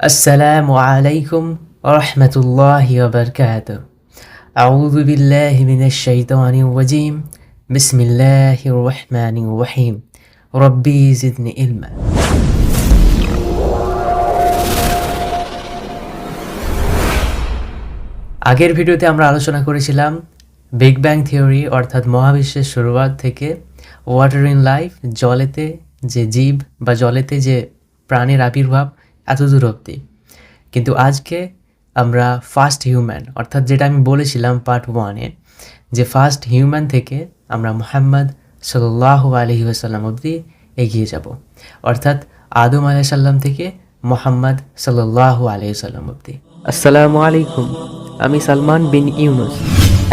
السلام عليكم ورحمة الله وبركاته أعوذ بالله من الشيطان الرجيم بسم الله الرحمن الرحيم ربي زدني علما আগের ভিডিওতে আমরা আলোচনা করেছিলাম বিগ ব্যাং থিওরি অর্থাৎ মহাবিশ্বের শুরুয়াত থেকে ওয়াটার ইন লাইফ জলেতে যে জীব বা জলেতে যে প্রাণের আবির্ভাব এত দূর অব্দি কিন্তু আজকে আমরা ফার্স্ট হিউম্যান অর্থাৎ যেটা আমি বলেছিলাম পার্ট ওয়ানে যে ফার্স্ট হিউম্যান থেকে আমরা মোহাম্মদ সাল্লাহ আলহি আসাল্লাম অবধি এগিয়ে যাব। অর্থাৎ আদম আলাইসাল্লাম থেকে মোহাম্মদ সাল্লাহ আলহি সাল্লাম অবধি। আসসালামু আলাইকুম, আমি সালমান বিন ইউনুস,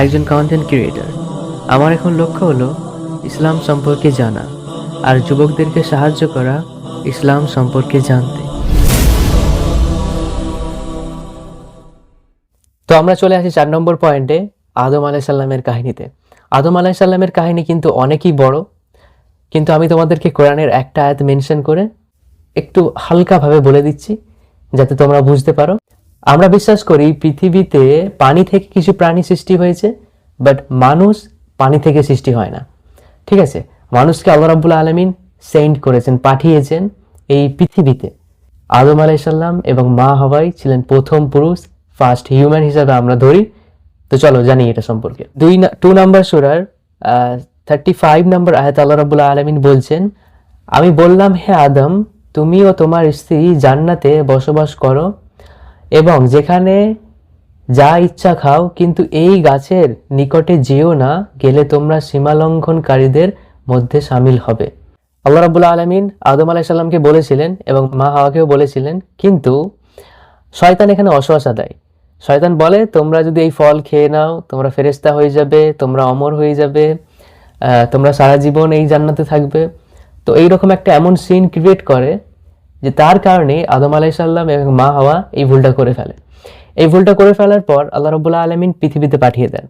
একজন কন্টেন্ট ক্রিয়েটর আমার এখন লক্ষ্য হলো ইসলাম সম্পর্কে জানা আর যুবকদেরকে সাহায্য করা ইসলাম সম্পর্কে জানতে। আমরা চলে আসি চার নম্বর পয়েন্টে আদম আলাইসাল্লামের কাহিনীতে। আদম আলাইসাল্লামের কাহিনী কিন্তু অনেকই বড়, কিন্তু আমি তোমাদেরকে কোরআনের একটা আয়াত মেনশন করে একটু হালকাভাবে বলে দিচ্ছি, যাতে তোমরা বুঝতে পারো। আমরা বিশ্বাস করি পৃথিবীতে পানি থেকে কিছু প্রাণী সৃষ্টি হয়েছে, বাট মানুষ পানি থেকে সৃষ্টি হয় না। ঠিক আছে? মানুষকে আল্লাহ রাবুল্লাহ আলমিন সেন্ড করেছেন, পাঠিয়েছেন এই পৃথিবীতে। আদম আলাইসাল্লাম এবং মা হওয়াই ছিলেন প্রথম পুরুষ ফার্স্ট হিউম্যান হিসাবে আমরা ধরি। তো চলো জানি এটা সম্পর্কে। দুই টু নাম্বার সুরার থার্টি ফাইভ নাম্বার আয়াত আল্লাহ রাবুল্লাহ আলমিন বলছেন, আমি বললাম, হে আদম, তুমি ও তোমার স্ত্রী জান্নাতে বসবাস করো এবং যেখানে যা ইচ্ছা খাও, কিন্তু এই গাছের নিকটে যেও না, গেলে তোমরা সীমালঙ্ঘনকারীদের মধ্যে সামিল হবে। আল্লাহ রাবুল্লাহ আলমিন আদম আলাইসাল্লামকে বলেছিলেন এবং মা হাওয়াকেও বলেছিলেন, কিন্তু শয়তান এখানে অসহসা দেয়। শয়তান বলে, তোমরা যদি এই ফল খেয়ে নাও, তোমরা ফেরেস্তা হয়ে যাবে, তোমরা অমর হয়ে যাবে তোমরা সারা জীবন এই জান্নাতে থাকবে। তো এইরকম একটা এমন সিন ক্রিয়েট করে যে তার কারণে আদম আলাইসাল্লাম এবং মা হাওয়া এই ভুলটা করে ফেলে। এই ভুলটা করে ফেলার পর আল্লাহ রবুল্লাহ আলমিন পৃথিবীতে পাঠিয়ে দেন।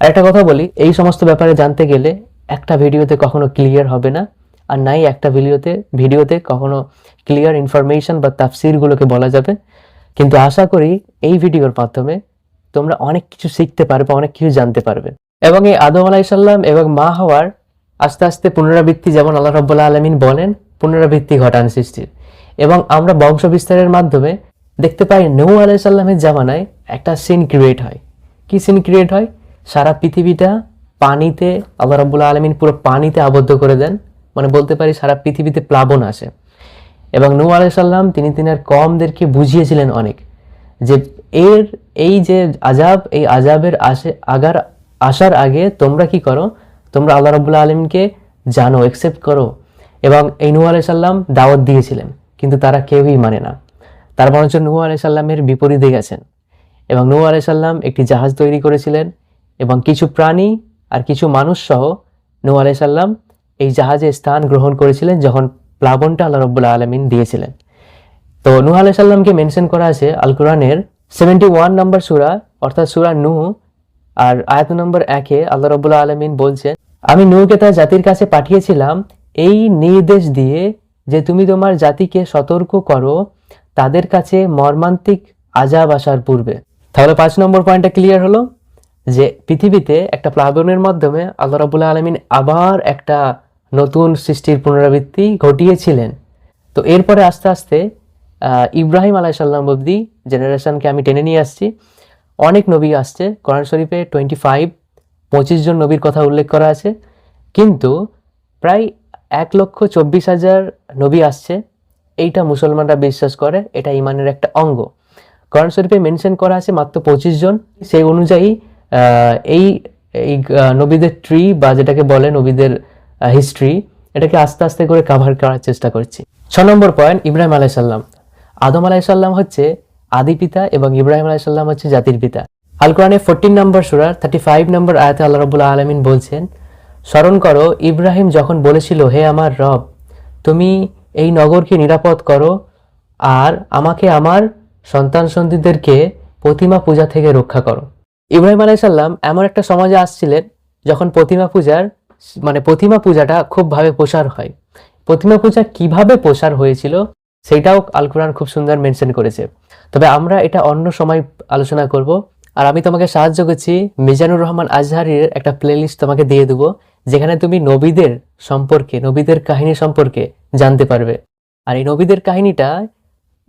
আর একটা কথা বলি, এই সমস্ত ব্যাপারে জানতে গেলে একটা ভিডিওতে কখনো ক্লিয়ার হবে না, আর নাই একটা ভিডিওতে ভিডিওতে কখনো ক্লিয়ার ইনফরমেশন বা তাফসিরগুলোকে বলা যাবে। কিন্তু আশা করি এই ভিডিওর মাধ্যমে তোমরা অনেক কিছু শিখতে পারবে, অনেক কিছু জানতে পারবে। এবং এই আদম আলাইসাল্লাম এবং মা হওয়ার আস্তে আস্তে পুনরাবৃত্তি যেমন আল্লাহ রব্বুল্লাহ আলমিন বলেন, পুনরাবৃত্তি ঘটান সৃষ্টির। এবং আমরা বংশ বিস্তারের মাধ্যমে দেখতে পাই নৌ আলাইসাল্লামের জামানায় একটা সিন ক্রিয়েট হয়। কি সিন ক্রিয়েট হয়? সারা পৃথিবীটা পানিতে, আল্লাহ রব্বুল্লাহ আলমিন পুরো পানিতে আবদ্ধ করে দেন। মানে বলতে পারি সারা পৃথিবীতে প্লাবন আসে। এবং নূ আলাইসাল্লাম তিনি তিনার কমদেরকে বুঝিয়েছিলেন অনেক যে এর, এই যে আজাব এই আজাবের আসে, আগার, আসার আগে তোমরা কি করো? তোমরা আল্লাহ রবুল্লা আলমকে জানো একসেপ্ট করো। এবং এই নূ আলাইসাল্লাম দাওয়াত দিয়েছিলেন, কিন্তু তারা কেউই মানে না। তার বরঞ্চ নূ আলাইসাল্লামের বিপরীতে গেছেন। এবং নূ আলাইসাল্লাম একটি জাহাজ তৈরি করেছিলেন এবং কিছু প্রাণী আর কিছু মানুষ সহ নূ আলাইসাল্লাম এই জাহাজে স্থান গ্রহণ করেছিলেন যখন প্লাবনটা আল্লাহ রব্বুল্লাহ আলমিন দিয়েছিলেন। তো নূহ আলাইসাল্লামকে মেনশন করা আছে আল কোরআনের সেভেন্টি ওয়ান নম্বর সুরা, অর্থাৎ সুরা নূহ, আর আয়াত নম্বর একে আল্লাহ রব্বুল্লাহ আলমিন বলছেন, আমি নূহকে তার জাতির কাছে পাঠিয়েছিলাম এই নির্দেশ দিয়ে যে তুমি তোমার জাতিকে সতর্ক করো, তাদের কাছে মর্মান্তিক আজাব আসার পূর্বে। তাহলে পাঁচ নম্বর পয়েন্টটা ক্লিয়ার হলো যে পৃথিবীতে একটা প্লাবনের মাধ্যমে আল্লাহ রাবুল্লাহ আলমিন আবার একটা নতুন সৃষ্টির পুনরাবৃত্তি ঘটিয়েছিলেন। তো এরপরে আস্তে আস্তে ইব্রাহিম আলাইসাল্লাম অব্দি জেনারেশনকে আমি টেনে নিয়ে আসছি। অনেক নবী আসছে। কোরআন শরীফে টোয়েন্টি ফাইভ পঁচিশ জন নবীর কথা উল্লেখ করা আছে। কিন্তু প্রায় এক লক্ষ চব্বিশ হাজার নবী আসছে। এইটা মুসলমানরা বিশ্বাস করে, এটা ইমানের একটা অঙ্গ। কোরআন শরীফে মেনশন করা আছে মাত্র পঁচিশ জন। সেই অনুযায়ী এই এই নবীদের ট্রি বা যেটাকে বলে নবীদের হিস্ট্রি এটাকে আস্তে আস্তে করে কাভার করার চেষ্টা করছি। ছ নম্বর পয়েন্ট ইব্রাহিম আলাইসাল্লাম আদম আলাইসাল্লাম হচ্ছে আদি পিতা এবং ইব্রাহিম আলাইসাল্লাম হচ্ছে জাতির পিতা। আল কোরআনে ফোরটিন নম্বর সুরার থার্টি ফাইভ নম্বর আয়াতে আল্লাহ রবুল্লাহ আলমিন বলছেন, স্মরণ করো, ইব্রাহিম যখন বলেছিল, হে আমার রব, তুমি এই নগরকে নিরাপদ করো আর আমাকে আমার সন্তান সন্তানদেরকে প্রতিমা পূজা থেকে রক্ষা করো। ইব্রাহিম আলাইসাল্লাম এমন একটা সমাজে আসছিলেন যখন প্রতিমা পূজার মানে প্রতিমা পূজাটা খুব ভাবে প্রসার হয়। প্রতিমা পূজা কীভাবে প্রসার হয়েছিল সেটাও আল কোরআন খুব সুন্দর মেনশন করেছে। তবে আমরা এটা অন্য সময় আলোচনা করব। আর আমি তোমাকে সাহায্য করছি মিজানুর রহমান আজহারির একটা প্লেলিস্ট তোমাকে দিয়ে দেবো, যেখানে তুমি নবীদের সম্পর্কে, নবীদের কাহিনী সম্পর্কে জানতে পারবে। আর এই নবীদের কাহিনীটা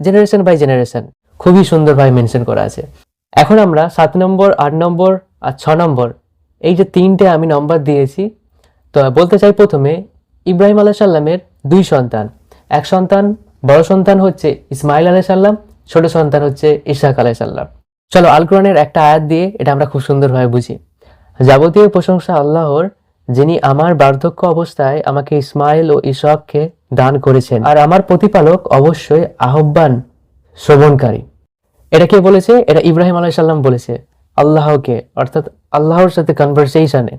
জেনারেশন বাই জেনারেশন খুবই সুন্দরভাবে মেনশন করা আছে। এখন আমরা সাত নম্বর, আট নম্বর আর ছ নম্বর, এই যে তিনটে আমি নম্বর দিয়েছি তো বলতে চাই প্রথমে ইব্রাহিম আলাহ সাল্লামের দুই সন্তান। এক সন্তান, বড় সন্তান হচ্ছে ইসমাইল আলাহ সাল্লাম ছোট সন্তান হচ্ছে ইশাক আলাহ সাল্লাম চলো আল কোরআনের একটা আয়াত দিয়ে এটা আমরা খুব সুন্দরভাবে বুঝি। যাবতীয় প্রশংসা আল্লাহর, যিনি আমার বার্ধক্য অবস্থায় আমাকে ইসমাইল ও ইসহাককে দান করেছেন। আর আমার প্রতিপালক অবশ্যই আহ্বান শ্রবণকারী। এটা কে বলেছে? এটা ইব্রাহিম আলাহ সাল্লাম বলেছে। আল্লাহকে, অর্থাৎ আল্লাহর সাথে কনভারসেশনে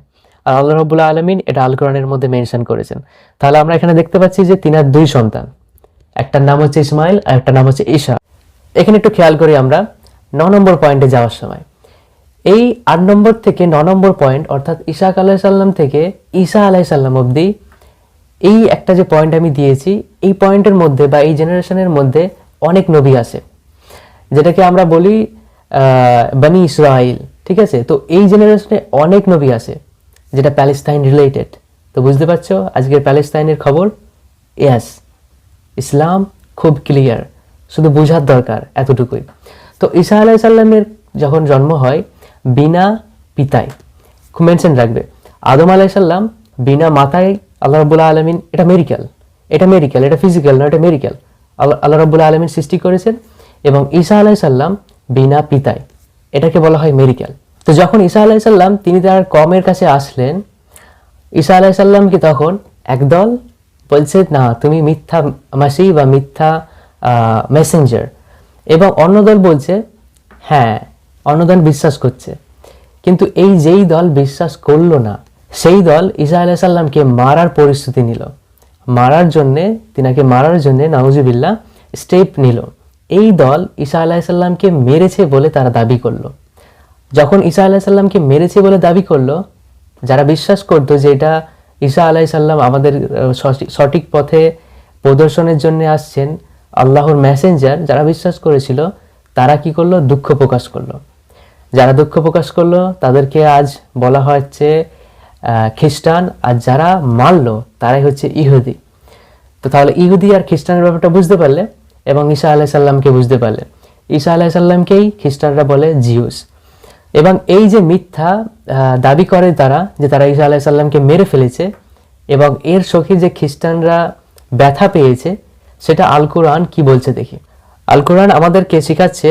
আর আল্লাহ রবুল্লাহ আলমিন এটা আল কোরআনের মধ্যে মেনশন করেছেন। তাহলে আমরা এখানে দেখতে পাচ্ছি যে তিনার দুই সন্তান। একটার নাম হচ্ছে ইসমাইল আর একটার নাম হচ্ছে ঈশা। এখানে একটু খেয়াল করি আমরা, ন নম্বর পয়েন্টে যাওয়ার সময়। এই আট নম্বর থেকে ন নম্বর পয়েন্ট অর্থাৎ ইশাক আলাহ সাল্লাম থেকে ঈশা আলাহ সাল্লাম অবধি, এই একটা যে পয়েন্ট আমি দিয়েছি, এই পয়েন্টের মধ্যে বা এই জেনারেশনের মধ্যে অনেক নবী আছে। যেটাকে আমরা বলি বানি ইসরাইল, ঠিক আছে? তো এই জেনারেশনে অনেক নবী আছে। যেটা প্যালেস্তাইন রিলেটেড তো বুঝতে পারছ? আজকের প্যালেস্তাইনের খবর ইয়াস ইসলাম খুব ক্লিয়ার শুধু বোঝার দরকার এতটুকুই। তো ঈসা আলাহি সাল্লামের যখন জন্ম হয়, বিনা পিতায়, খুব মেনশন রাখবে। আদম আলাহি সাল্লাম বিনা মাতায় আল্লাহ রবুল্লাহ আলমিন, এটা মেডিকেল এটা মেডিকেল এটা ফিজিক্যাল না, এটা মেডিকেল আল্লাহ আল্লাহ রবুল্লাহ আলমিন সৃষ্টি করেছেন এবং ঈসা আলাহি সাল্লাম বিনা পিতায়, এটাকে বলা হয় মেডিকেল তো যখন ঈসা আলাহি সাল্লাম তিনি তার কমের কাছে আসলেন, ঈসা আলাহি সাল্লামকে তখন একদল বলছে, না, তুমি মিথ্যা মাসি বা মিথ্যা মেসেঞ্জার। এবং অন্য দল বলছে হ্যাঁ অন্য দল বিশ্বাস করছে। কিন্তু এই যেই দল বিশ্বাস করল না, সেই দল ঈসা আলাহ সাল্লামকে মারার পরিস্থিতি নিল। মারার জন্যে, তিনাকে মারার জন্যে, নাউজুবিল্লাহ স্টেপ নিল। এই দল ঈসা আলাহ সাল্লামকে মেরেছে বলে তারা দাবি করল। যখন ঈসা আলাহ সাল্লামকে মেরেছে বলে দাবি করল, যারা বিশ্বাস করতো যে এটা ঈসা আলাহ সাল্লাম আমাদের সঠিক- পথে প্রদর্শনের জন্য আসছেন, আল্লাহর মেসেঞ্জার যারা বিশ্বাস করেছিল, তারা কি করল? দুঃখ প্রকাশ করল। যারা দুঃখ প্রকাশ করল, তাদেরকে আজ বলা হচ্ছে খ্রিস্টান, আর যারা মানলো তারাই হচ্ছে ইহুদি। তো তাহলে ইহুদি আর খ্রিস্টানের ব্যাপারটা বুঝতে পারলে, এবং ঈসা আলাহ সাল্লামকে বুঝতে পারলে। ঈসা আলাহ সাল্লামকেই খ্রিস্টানরা বলে জিউস। এবং এই যে মিথ্যা দাবি করে তারা, যে তারা ঈসা আলাহ সাল্লামকে মেরে ফেলেছে, এবং এর সখী যে খ্রিস্টানরা ব্যথা পেয়েছে, সেটা আল কোরআন কি বলছে দেখি। আল কোরআন আমাদেরকে শেখাচ্ছে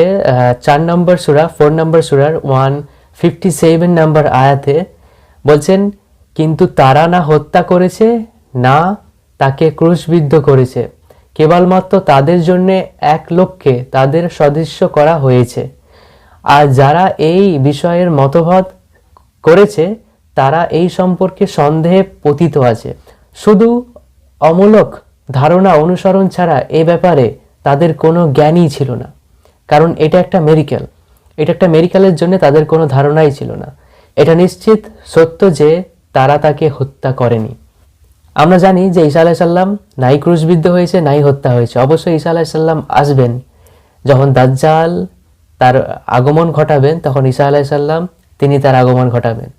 চার নম্বর সুরা ফোর নম্বর সুরার ওয়ান ফিফটি সেভেন নম্বর আয়াতে বলছেন, কিন্তু তারা না হত্যা করেছে, না তাকে ক্রুশবিদ্ধ করেছে। কেবলমাত্র তাদের জন্যে এক লোককে তাদের সদস্য করা হয়েছে। আর যারা এই বিষয়ের মতভেদ করেছে, তারা এই সম্পর্কে সন্দেহে পতিত আছে। শুধু অমূলক ধারণা অনুসরণ ছাড়া এ ব্যাপারে তাদের কোনো জ্ঞানই ছিল না। কারণ এটা একটা মেডিকেল। এটা একটা মেডিকেলের জন্য তাদের কোনো ধারণাই ছিল না। এটা নিশ্চিত সত্য যে তারা তাকে হত্যা করেনি। আমরা জানি যে ঈসা আলাহ সাল্লাম নাই ক্রুশবিদ্ধ হয়েছে, নাই হত্যা হয়েছে। অবশ্যই ঈসা আলাহ সাল্লাম আসবেন। যখন দাজ্জাল তার আগমন ঘটাবেন, তখন ঈসা আলাহ সাল্লাম তিনি তার আগমন ঘটাবেন।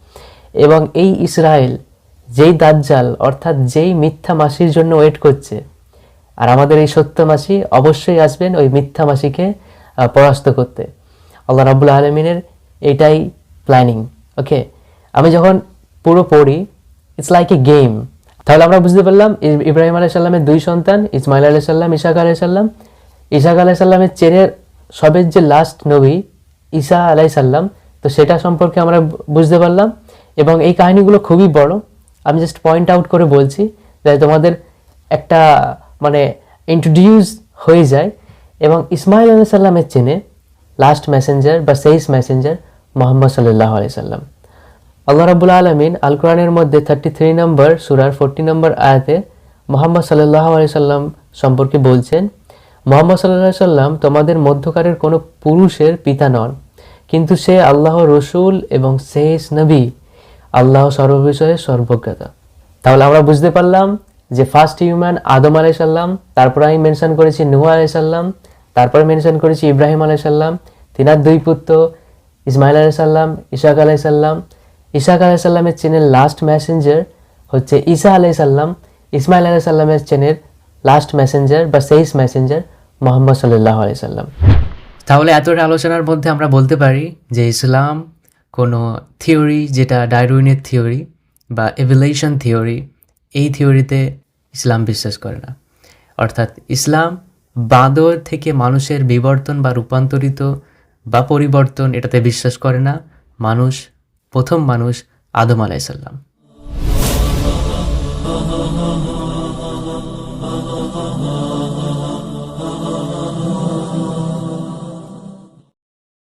এবং এই ইসরায়েল যেই দাজ্জাল, অর্থাৎ যেই মিথ্যা মাসির জন্য ওয়েট করছে, আর আমাদের এই সত্য মাসি অবশ্যই আসবেন ওই মিথ্যা মাসিকে পরাস্ত করতে। আল্লাহ রাবুল আলমিনের এটাই প্ল্যানিং ওকে আমি যখন পুরো পড়ি ইটস লাইক এ গেম তাহলে আমরা বুঝতে পারলাম ইব্রাহিম আলাহ সাল্লামের দুই সন্তান, ইসমাইল আলাহ সাল্লাম ইসাক আলাহ সাল্লাম ইসাক আলাহ সাল্লামের চেনের সবের যে লাস্ট নবী ঈসা আলাই সাল্লাম তো সেটা সম্পর্কে আমরা বুঝতে পারলাম। এবং এই কাহিনীগুলো খুবই বড়। আমি জাস্ট পয়েন্ট আউট করে বলছি যাতে তোমাদের একটা মানে ইন্ট্রোডিউস হয়ে যায়। এবং ইসমাইল আলাহ সাল্লামের চেনে লাস্ট মেসেঞ্জার বা সেইস মেসেঞ্জার মোহাম্মদ সাল্লাহ আলাই সাল্লাম। আল্লাহ রাবুল আলমিন আল কোরআনের মধ্যে থার্টি থ্রি নম্বর সুরার ফোরটি নম্বর আয়াতে মোহাম্মদ সাল্লাহ আলি সাল্লাম সম্পর্কে বলছেন মোহাম্মদ সাল্লাহ সাল্লাম তোমাদের মধ্যকারের কোনো পুরুষের পিতা নন, কিন্তু সে আল্লাহ রসুল এবং শেষ নবী, আল্লাহ সর্ববিষয়ে সর্বজ্ঞতা। তাহলে আমরা বুঝতে পারলাম যে ফার্স্ট হিউম্যান আদম আলাইসাল্লাম তারপর আমি মেনশন করেছি নুহ আলাইসাল্লাম তারপর মেনশন করেছি ইব্রাহিম আলাইসাল্লাম তিনার দুই পুত্র ইসমাইল আলাইসাল্লাম ইশাক আলাইসাল্লাম ইশাক আলাইসাল্লামের চেনের লাস্ট মেসেঞ্জার হচ্ছে ঈসা আলাইসাল্লাম ইসমাইল আলাইসাল্লামের চেনের লাস্ট মেসেঞ্জার বা সেইস মেসেঞ্জার মোহাম্মদ সাল্লাহ আলাইসাল্লাম তাহলে এতটা আলোচনার মধ্যে আমরা বলতে পারি যে ইসলাম কোনো থিওরি যেটা ডায়রুইনের থিওরি বা এভিলেশন থিওরি, এই থিওরিতে ইসলাম বিশ্বাস করে না। অর্থাৎ ইসলাম বাঁদর থেকে মানুষের বিবর্তন বা রূপান্তরিত বা পরিবর্তন এটাতে বিশ্বাস করে না। মানুষ, প্রথম মানুষ আদম আলাইসাল্লাম